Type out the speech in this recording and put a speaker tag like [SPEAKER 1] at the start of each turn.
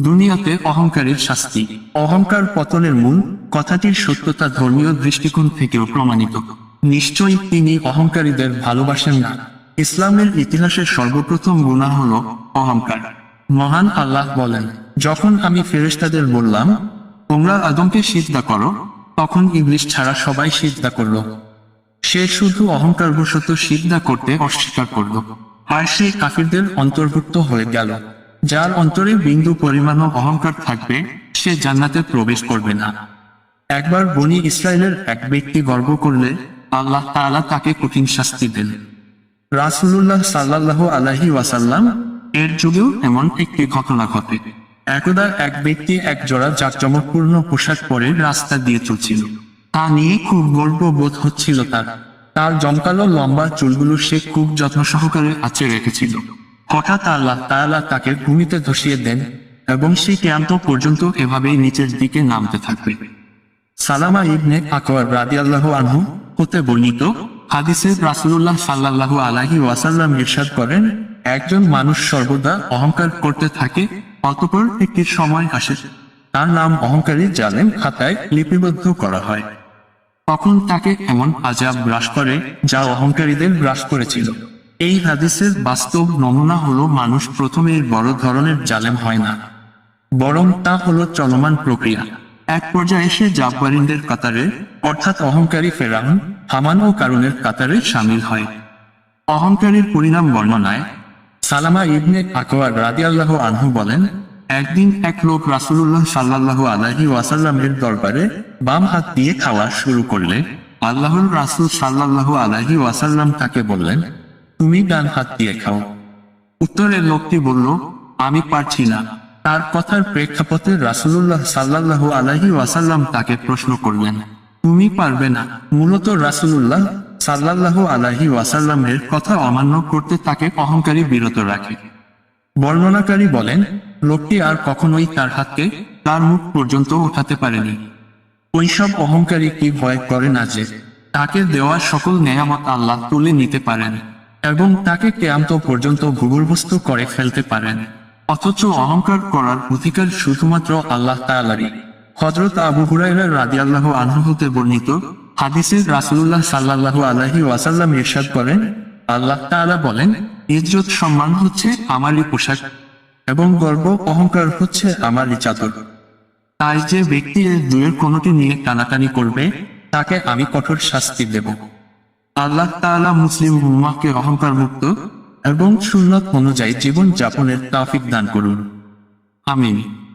[SPEAKER 1] দুনিয়াতে অহংকারের শাস্তি। অহংকার পতনের মূল কথাটির সত্যতা ধর্মীয় দৃষ্টিকোণ থেকেও প্রমাণিত। নিশ্চয়ই তিনি অহংকারীদের ভালোবাসেন না। ইসলামের ইতিহাসের সর্বপ্রথম গুণা হল অহংকার। মহান আল্লাহ বলেন, যখন আমি ফেরেশতাদের বললাম, তোমরা আদমকে সিদ্ধা করো তখন ইংলিশ ছাড়া সবাই সিদ্ধা করল। সে শুধু অহংকারবশত সিদ্ধা করতে অস্বীকার করল। আর সে কাফিরদের অন্তর্ভুক্ত হয়ে গেল। যার অন্তরে বিন্দু পরিমাণও অহংকার থাকবে, সে জান্নাতে প্রবেশ করবে না। একবার বনি ইসরায়েলের এক ব্যক্তি গর্ব করলে, আল্লাহ তাআলা তাকে কঠিন শাস্তি দেন। রাসূলুল্লাহ সাল্লাল্লাহু আলাইহি ওয়াসাল্লাম, এর যুগেও এমন একটি ঘটনা ঘটে। একদা এক ব্যক্তি এক জোড়া জাঁকজমকপূর্ণ পোশাক পরে রাস্তা দিয়ে চলছিল। তা নিয়ে খুব গর্ব বোধ হচ্ছিল তার। তার জমকালো লম্বা চুলগুলো সে খুব যত্ন সহকারে আঁচে রেখেছিল। হঠাৎ আল্লাহ তাআলা তাকে ভূমিতে ধসিয়ে দেন এবং সে ক্যান্ত পর্যন্ত এভাবেই নিচের দিকে নামতে থাকবে। সালামা ইবনে আকবর রাদিয়াল্লাহু আনহু হতে বর্ণিত হাদিসে রাসূলুল্লাহ সাল্লাল্লাহু আলাইহি ওয়াসাল্লাম ইরশাদ করেন, একজন মানুষ সর্বদা অহংকার করতে থাকে, অতঃপর একটি সময় আসে, তার নাম অহংকারী জালেম খাতায় লিপিবদ্ধ করা হয়। তখন তাকে এমন আজাব গ্রাস করে যা অহংকারীদের গ্রাস করেছিল। এই হাদিসের বাস্তব নমুনা হলো মানুষ প্রথমে বড় ধরনের জালেম হয় না। বরং তা হলো চলমান প্রক্রিয়া। এক পর্যায়ে সে জাব্বারিনদের কাতারে, অর্থাৎ অহংকারী ফেরাউন, হামান ও কারুনের কাতারে সামিল হয়। অহংকারীর পরিণাম বর্ণনায়, সালামা ইবনে আকওয়ার আল্লাহ আনহু বলেন, একদিন এক লোক রাসূলুল্লাহ সাল্লাল্লাহু আলাইহি ওয়াসাল্লামের দরবারে বাম হাত দিয়ে খাওয়া শুরু করলে, আল্লাহর রাসূল সাল্লাল্লাহু আলাইহি ওয়াসাল্লাম তাকে বললেন তুমি ডান হাত দিয়ে খাও। উত্তরের লোকটি বলল, আমি পারছি না। তার কথার প্রেক্ষাপটে রাসূলুল্লাহ সাল্লাল্লাহু আলাইহি ওয়াসাল্লাম তাকে প্রশ্ন করলেন, তুমি পারবে না। মূলত রাসূলুল্লাহ সাল্লাল্লাহু আলাইহি ওয়াসাল্লামের কথা অমান্য করতে তাকে অহংকারী বিরত রাখে। বর্ণনাকারী বলেন, লোকটি আর কখনোই তার হাতকে তার মুখ পর্যন্ত ওঠাতে পারেনি। ওইসব অহংকারী কি ভয় করে না যে তাকে দেওয়া সকল নেয়ামত আল্লাহ তুলে নিতে পারেন। এবং তাকে কেয়ামত পর্যন্ত ভূগর্ভস্থ করে ফেলতে পারেন। অথচ অহংকার করার অধিকার শুধুমাত্র আল্লাহ তাআলারই। হজরত আবু হুরায়রা রাদিয়াল্লাহু আনহু হতে বর্ণিত হাদিসের রাসূলুল্লাহ সাল্লাল্লাহু আলাইহি ওয়াসাল্লাম ইরশাদ করেন, আল্লাহ তাআলা বলেন, ইজ্জত সম্মান হচ্ছে আমারই পোশাক এবং গর্ব অহংকার হচ্ছে আমারই চাদর। তাই যে ব্যক্তি দুয়ের কোনোটি নিয়ে টানাটানি করবে, তাকে আমি কঠোর শাস্তি দেব। আল্লাহ তালা মুসলিম উম্মাকে অহংকার মুক্ত এবং সুন্নত অনুযায়ী জীবন যাপনের তাফিক দান করুন। আমিন।